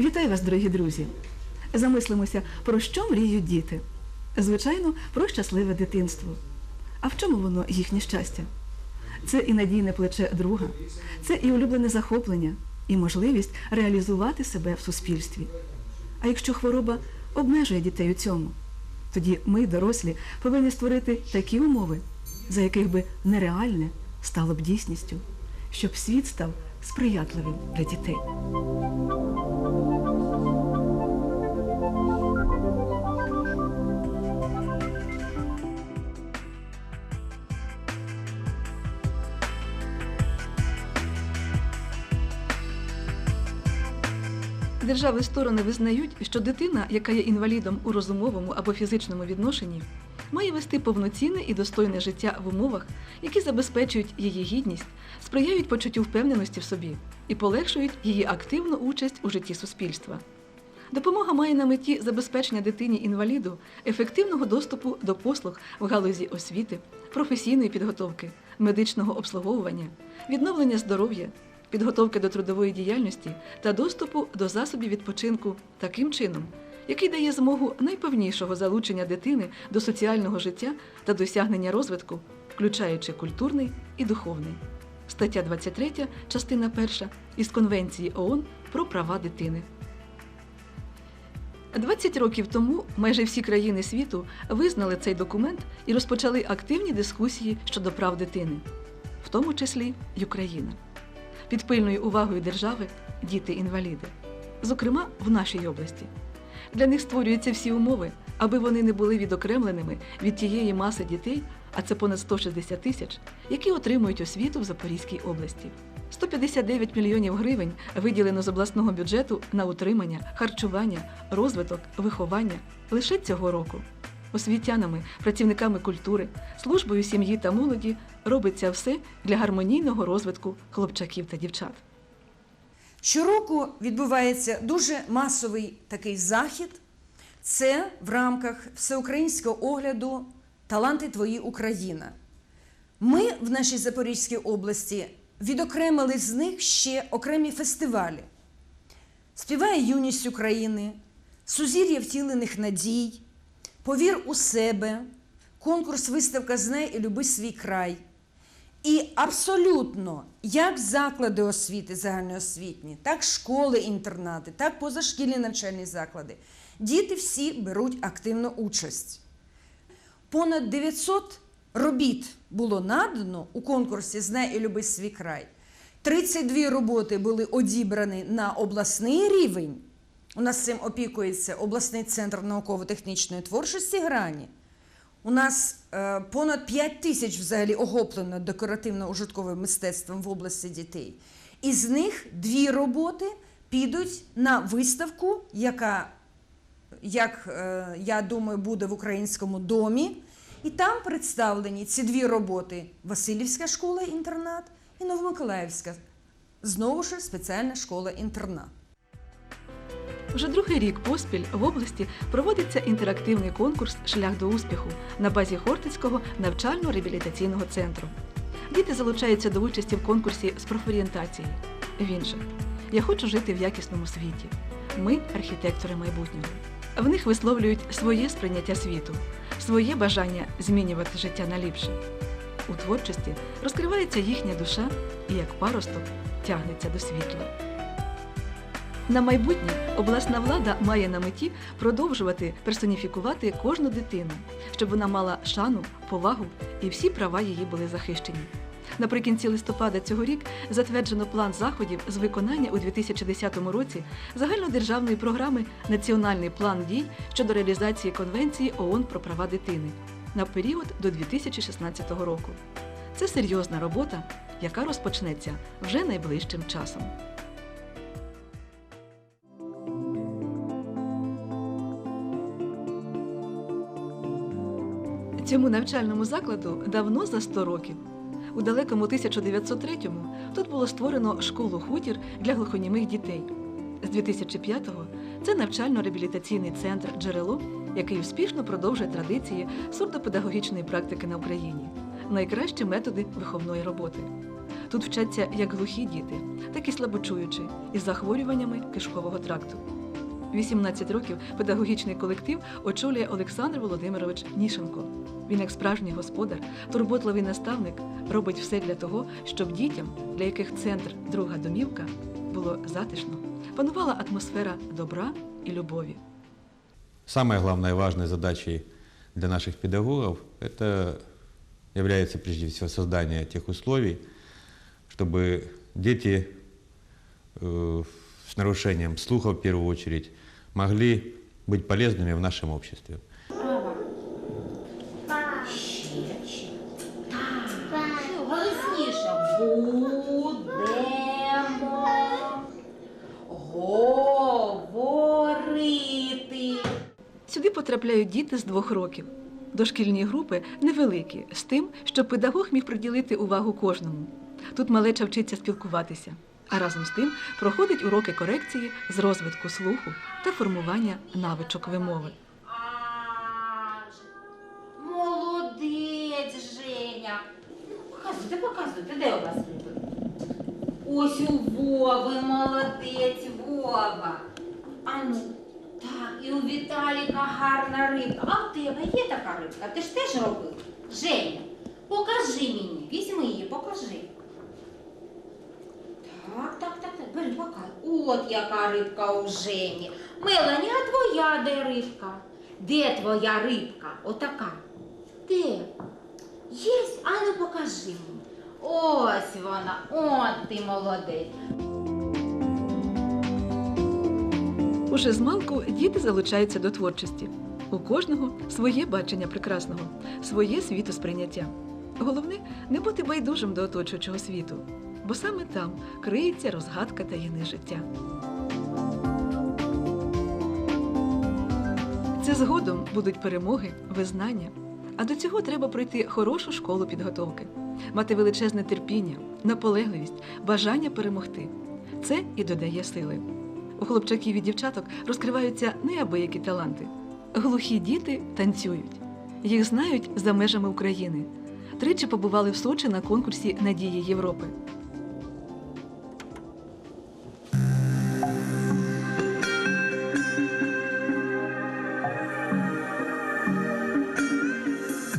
Вітаю вас, дорогі друзі! Замислимося, про що мріють діти. Звичайно, про щасливе дитинство. А в чому воно їхнє щастя? Це і надійне плече друга, це і улюблене захоплення, і можливість реалізувати себе в суспільстві. А якщо хвороба обмежує дітей у цьому, тоді ми, дорослі, повинні створити такі умови, за яких би нереальне стало б дійсністю, щоб світ став сприятливим для дітей. Держави сторони визнають, що дитина, яка є інвалідом у розумовому або фізичному відношенні, має вести повноцінне і достойне життя в умовах, які забезпечують її гідність, сприяють почуттю впевненості в собі і полегшують її активну участь у житті суспільства. Допомога має на меті забезпечення дитині інваліду ефективного доступу до послуг в галузі освіти, професійної підготовки, медичного обслуговування, відновлення здоров'я, підготовки до трудової діяльності та доступу до засобів відпочинку таким чином, який дає змогу найпевнішого залучення дитини до соціального життя та досягнення розвитку, включаючи культурний і духовний. Стаття 23, частина 1 із Конвенції ООН про права дитини. 20 років тому майже всі країни світу визнали цей документ і розпочали активні дискусії щодо прав дитини, в тому числі й Україна. Під пильною увагою держави діти-інваліди, зокрема в нашій області. Для них створюються всі умови, аби вони не були відокремленими від тієї маси дітей, а це понад 160 тисяч, які отримують освіту в Запорізькій області. 159 мільйонів гривень виділено з обласного бюджету на утримання, харчування, розвиток, виховання лише цього року. Освітянами, працівниками культури, службою сім'ї та молоді робиться все для гармонійного розвитку хлопчаків та дівчат. Щороку відбувається дуже масовий такий захід. Це в рамках всеукраїнського огляду Таланти Твої Україна. Ми в нашій Запорізькій області відокремили з них ще окремі фестивалі. Співає юність України, Сузір'я втілених надій, Повір у себе, конкурс виставка Знай і люби свій край. І абсолютно як заклади освіти загальноосвітні, так школи-інтернати, так позашкільні навчальні заклади. Діти всі беруть активну участь. Понад 900 робіт було надано у конкурсі Знай і люби свій край. 32 роботи були одібрані на обласний рівень. У нас цим опікується обласний центр науково-технічної творчості грані. У нас е, понад 5 тисяч взагалі охоплено декоративно-ужитковим мистецтвом в області дітей. Із них дві роботи підуть на виставку, яка, як е, я думаю, буде в українському домі. І там представлені ці дві роботи: Васильівська школа-інтернат і Новомиколаївська, знову ж спеціальна школа-інтернат. Вже другий рік поспіль в області проводиться інтерактивний конкурс Шлях до успіху на базі Хортицького навчально-реабілітаційного центру. Діти залучаються до участі в конкурсі з профорієнтації. Він же Я хочу жити в якісному світі. Ми архітектори майбутнього. В них висловлюють своє сприйняття світу, своє бажання змінювати життя на ліпше. У творчості розкривається їхня душа і як паросток тягнеться до світла. На майбутнє обласна влада має на меті продовжувати персоніфікувати кожну дитину, щоб вона мала шану, повагу і всі права її були захищені. Наприкінці листопада цього рік затверджено план заходів з виконання у 2010 році загальнодержавної програми Національний план дій щодо реалізації Конвенції ООН про права дитини на період до 2016 року. Це серйозна робота, яка розпочнеться вже найближчим часом. Цьому навчальному закладу давно за 100 років. У далекому 1903-му тут було створено школу хутір для глухонімих дітей. З 2005-го це навчально-реабілітаційний центр Джерело, який успішно продовжує традиції сурдопедагогічної практики на Україні, найкращі методи виховної роботи. Тут вчаться як глухі діти, так і слабочуючі, із захворюваннями кишкового тракту. 18 років педагогічний колектив очолює Олександр Володимирович Нішенко. Він, як справжній господар, турботливий наставник, робить все для того, щоб дітям, для яких центр друга домівка, було затишно, панувала атмосфера добра і любові. Самой главной важной задачей для наших педагогов это является прежде всего создание тех условий, чтобы дети э, с нарушением слуха в первую очередь могли быть полезными в нашем обществе. Потрапляють діти з двох років. Дошкільні групи невеликі, з тим, щоб педагог міг приділити увагу кожному. Тут малеча вчиться спілкуватися, а разом з тим проходить уроки корекції з розвитку слуху та формування навичок вимови. Молодець, Женя. Показуйте, показуйте, де у вас? Ось у Вови, молодець, Вова. А ну, так, і у Віталіка гарна рибка. А в тебе є така рибка? Ти ж теж робив? Женя, покажи мені, візьми її, покажи. Так, так, так, так, бери, показуй. От яка рибка у Жені. Мелані, а твоя де рибка? Де твоя рибка? Отака. Де? Єсть? А ну покажи мені. Ось вона, от ти молодець. Уже з малку діти залучаються до творчості. У кожного своє бачення прекрасного, своє світосприйняття. Головне не бути байдужим до оточуючого світу, бо саме там криється розгадка таїни життя. Це згодом будуть перемоги, визнання. А до цього треба пройти хорошу школу підготовки, мати величезне терпіння, наполегливість, бажання перемогти. Це і додає сили. У хлопчаків і дівчаток розкриваються неабиякі таланти. Глухі діти танцюють. Їх знають за межами України. Тричі побували в Сочі на конкурсі Надії Європи.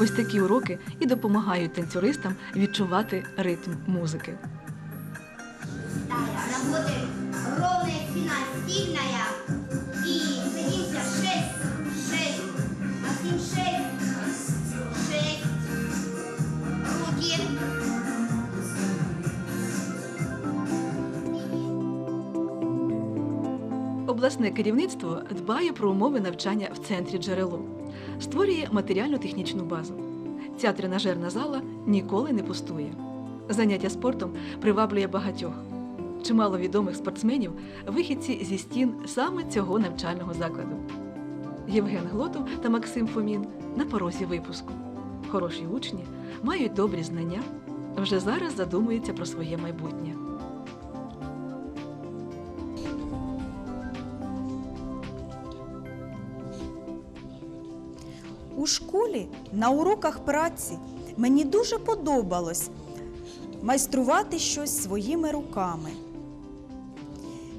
Ось такі уроки і допомагають танцюристам відчувати ритм музики. Работает сильная. И садимся. Шесть, шесть. Максим, шесть. Шесть. Руки. Обласне керівництво дбає про умови навчання в центрі джерело, створює матеріально-технічну базу. Ця тренажерна зала ніколи не пустує. Заняття спортом приваблює багатьох. Чимало відомих спортсменів вихідці зі стін саме цього навчального закладу. Євген Глотов та Максим Фомін на порозі випуску. Хороші учні мають добрі знання, вже зараз задумуються про своє майбутнє. У школі на уроках праці мені дуже подобалось майструвати щось своїми руками.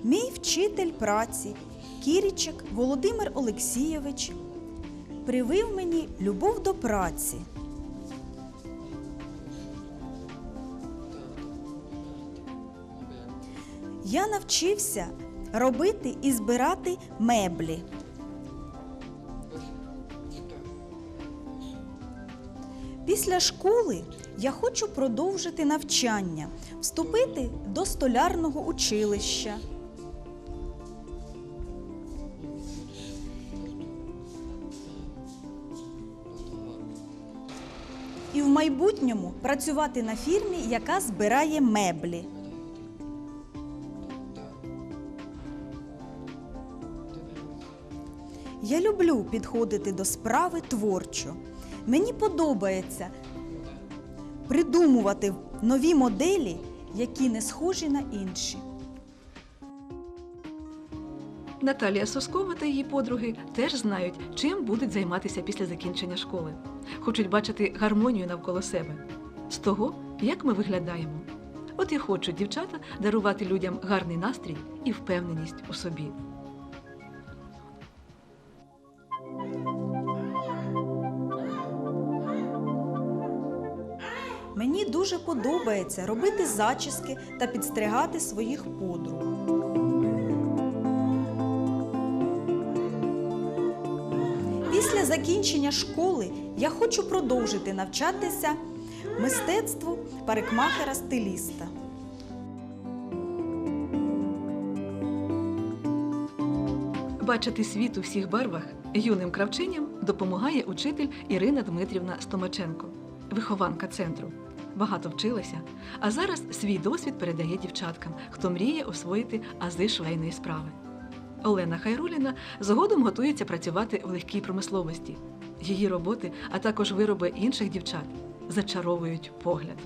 Мій вчитель праці Кірічек Володимир Олексійович привив мені любов до праці. Я навчився робити і збирати меблі. Після школи я хочу продовжити навчання, вступити до столярного училища. Майбутньому працювати на фірмі, яка збирає меблі. Я люблю підходити до справи творчо. Мені подобається придумувати нові моделі, які не схожі на інші. Наталія Соскова та її подруги теж знають, чим будуть займатися після закінчення школи. Хочуть бачити гармонію навколо себе з того, як ми виглядаємо. От і хочуть дівчата дарувати людям гарний настрій і впевненість у собі. Мені дуже подобається робити зачіски та підстригати своїх подруг. Після закінчення школи я хочу продовжити навчатися мистецтву парикмахера-стиліста. Бачити світ у всіх барвах юним кравчиням допомагає учитель Ірина Дмитрівна Стомаченко, вихованка центру. Багато вчилася, а зараз свій досвід передає дівчаткам, хто мріє освоїти ази швейної справи. Олена Хайруліна згодом готується працювати в легкій промисловості. Її роботи, а також вироби інших дівчат зачаровують погляд.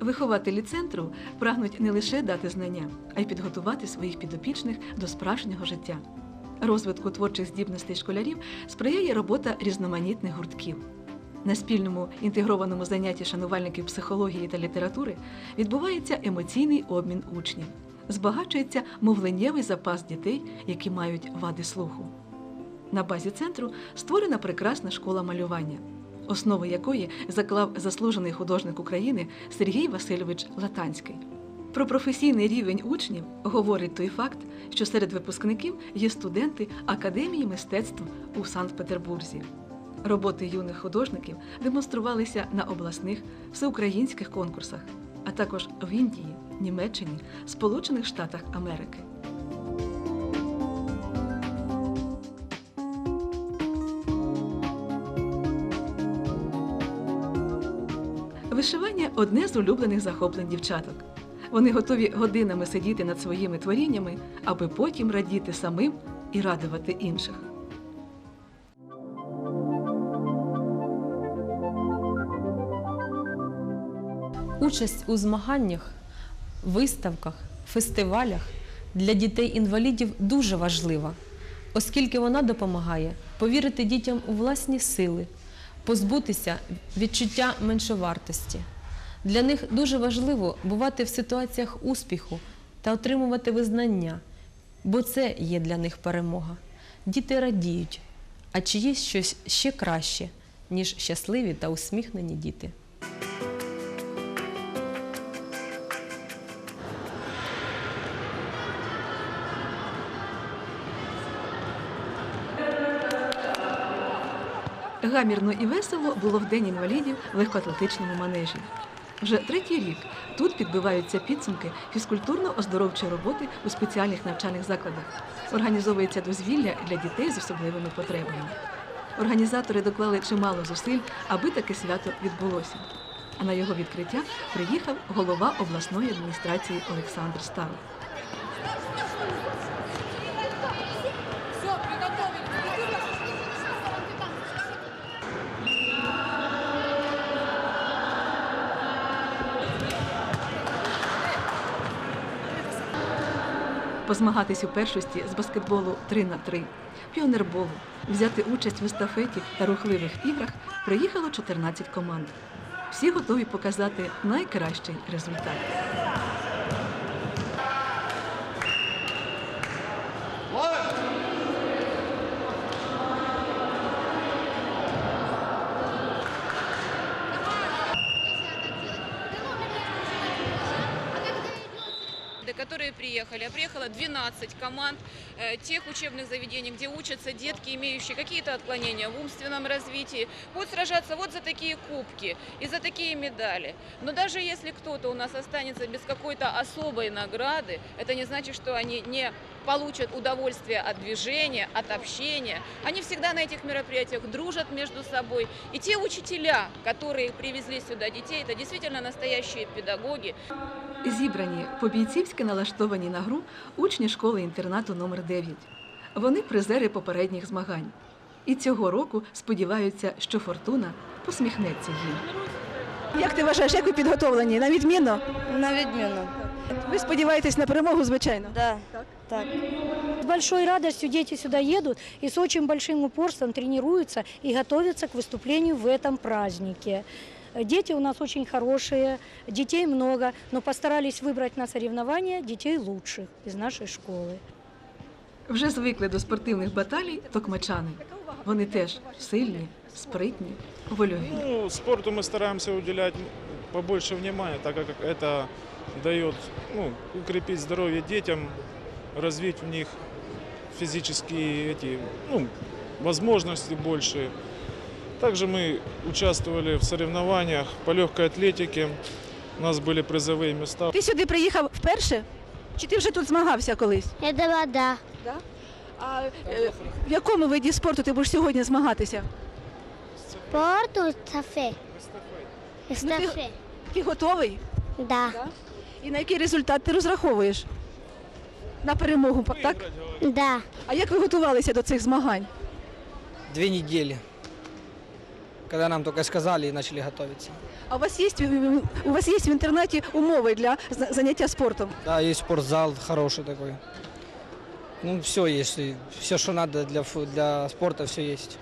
Вихователі центру прагнуть не лише дати знання, а й підготувати своїх підопічних до справжнього життя. Розвитку творчих здібностей школярів сприяє робота різноманітних гуртків. На спільному інтегрованому занятті шанувальників психології та літератури відбувається емоційний обмін учнів, збагачується мовленнєвий запас дітей, які мають вади слуху. На базі центру створена прекрасна школа малювання, основи якої заклав заслужений художник України Сергій Васильович Латанський. Про професійний рівень учнів говорить той факт, що серед випускників є студенти Академії мистецтв у Санкт-Петербурзі. Роботи юних художників демонструвалися на обласних всеукраїнських конкурсах, а також в Індії, Німеччині, Сполучених Штатах Америки. Вишивання одне з улюблених захоплень дівчаток. Вони готові годинами сидіти над своїми творіннями, аби потім радіти самим і радувати інших. Участь у змаганнях, виставках, фестивалях для дітей-інвалідів дуже важлива, оскільки вона допомагає повірити дітям у власні сили, позбутися відчуття меншовартості. Для них дуже важливо бувати в ситуаціях успіху та отримувати визнання, бо це є для них перемога. Діти радіють, а чи є щось ще краще, ніж щасливі та усміхнені діти. Гамірно і весело було в День інвалідів в легкоатлетичному манежі. Вже третій рік тут підбиваються підсумки фізкультурно-оздоровчої роботи у спеціальних навчальних закладах. Організовується дозвілля для дітей з особливими потребами. Організатори доклали чимало зусиль, аби таке свято відбулося. А на його відкриття приїхав голова обласної адміністрації Олександр Старов. Позмагатись у першості з баскетболу 3 на 3 піонерболу, взяти участь в естафеті та рухливих іграх приїхало 14 команд. Всі готові показати найкращий результат. Которые приехали. А приехало 12 команд э, тех учебных заведений, где учатся детки, имеющие какие-то отклонения в умственном развитии. Будут сражаться вот за такие кубки и за такие медали. Но даже если кто-то у нас останется без какой-то особой награды, это не значит, что они не получат удовольствие от движения, от общения. Они всегда на этих мероприятиях дружат между собой. И те учителя, которые привезли сюда детей, это действительно настоящие педагоги. Зібрані по-бійцівськи налаштовані на гру учні школи-інтернату номер 9 Вони призери попередніх змагань. І цього року сподіваються, що фортуна посміхнеться їм. Як ти вважаєш, як ви підготовлені? На відмінно? На відміну. Ви сподіваєтесь на перемогу, звичайно. Да. Так. большой радостью дети сюда едут и с очень большим упорством тренируются и готовятся к выступлению в этом празднике. Э, Дети у нас очень хорошие, детей много, но постарались выбрать на соревнования детей лучших из нашей школы. Вже звикли до спортивних баталій токмачани. Вони теж сильні, спритні, вольові. Ну, спорту мы стараемся уделять побольше внимания, так как это дает ну, укрепить здоровье детям, развить в них физические эти, ну, возможности больше. Также мы участвовали в соревнованиях по легкой атлетике. У нас были призовые места. Ти сюди приїхав вперше? Чи ти вже тут змагався колись? Это вода. А е, в якому виді спорту ти будеш сьогодні змагатися? Спорту стафе. Стафе. Ти готовий? Да. І на який результат ти розраховуєш? На перемогу, так? Да. А як ви готувалися до цих змагань? Две недели. Когда нам только сказали и начали готовиться. А у вас є у вас є в інтернеті умови для за- заняття спортом? Да, есть спортзал хороший такой. Ну, все есть. Все, что надо для, фу- для спорта, все есть.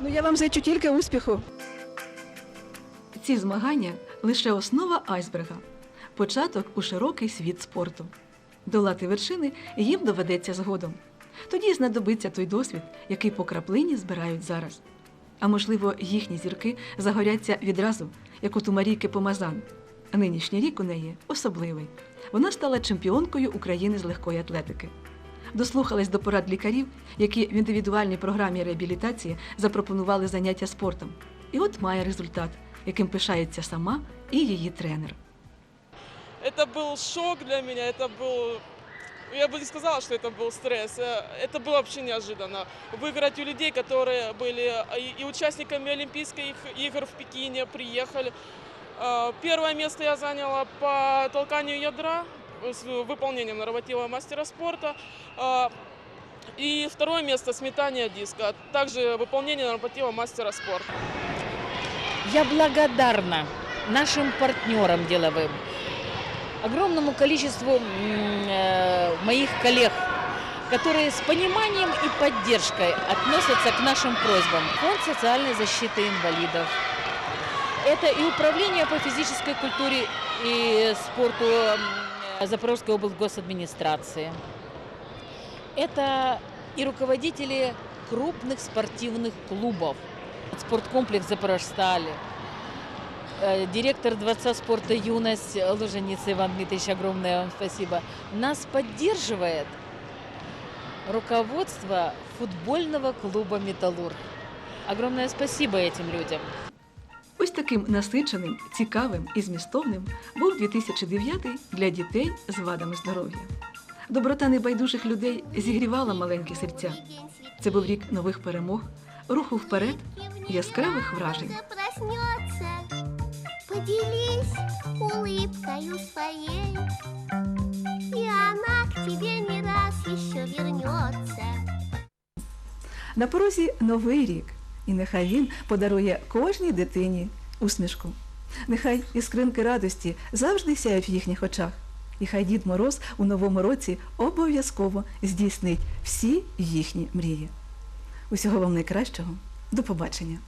Ну я вам зичу тільки успіху. Ці змагання лише основа айсберга, початок у широкий світ спорту. Долати вершини їм доведеться згодом. Тоді знадобиться той досвід, який по краплині збирають зараз. А можливо, їхні зірки загоряться відразу, як от у Марійки Помазан. Нинішній рік у неї особливий. Вона стала чемпіонкою України з легкої атлетики. Дослухались до порад лікарів, які в індивідуальній програмі реабілітації запропонували заняття спортом. І от має результат, яким пишається сама і її тренер. Это был шок для меня, это был... Я бы не сказала, что это был стресс. э, Это было вообще неожиданно. Выиграть у людей, которые были и- участниками Олимпийских игр в Пекине, приехали. Э, Первое место я заняла по толканию ядра с выполнением норматива мастера спорта. Э, И второе место с метания диска. Также выполнение норматива мастера спорта. Я благодарна нашим партнерам деловым, огромному количеству э, моих коллег, которые с пониманием и поддержкой относятся к нашим просьбам. Фонд социальной защиты инвалидов. Это и Управление по физической культуре и спорту Запорожской облгосадминистрации. Это и руководители крупных спортивных клубов. Спорткомплекс Запорожстали. Э, Директор Дворца спорта «Юность» Луженица Иван Дмитриевич, огромное вам спасибо. Нас поддерживает руководство футбольного клуба «Металлург». Огромное спасибо этим людям. Ось таким насиченим, цікавим і змістовним був 2009 для дітей з вадами здоров'я. Доброта небайдужих людей зігрівала маленькі серця. Це був рік нових перемог, руху вперед, яскравих вражень. Поделись улыбкою своей, и она к тебе не раз еще вернется. На порозі новий рік, і нехай він подарує кожній дитині усмішку. Нехай іскринки радості завжди сяють в їхніх очах. І хай Дід Мороз у новому році обов'язково здійснить всі їхні мрії. Усього вам найкращого. До побачення!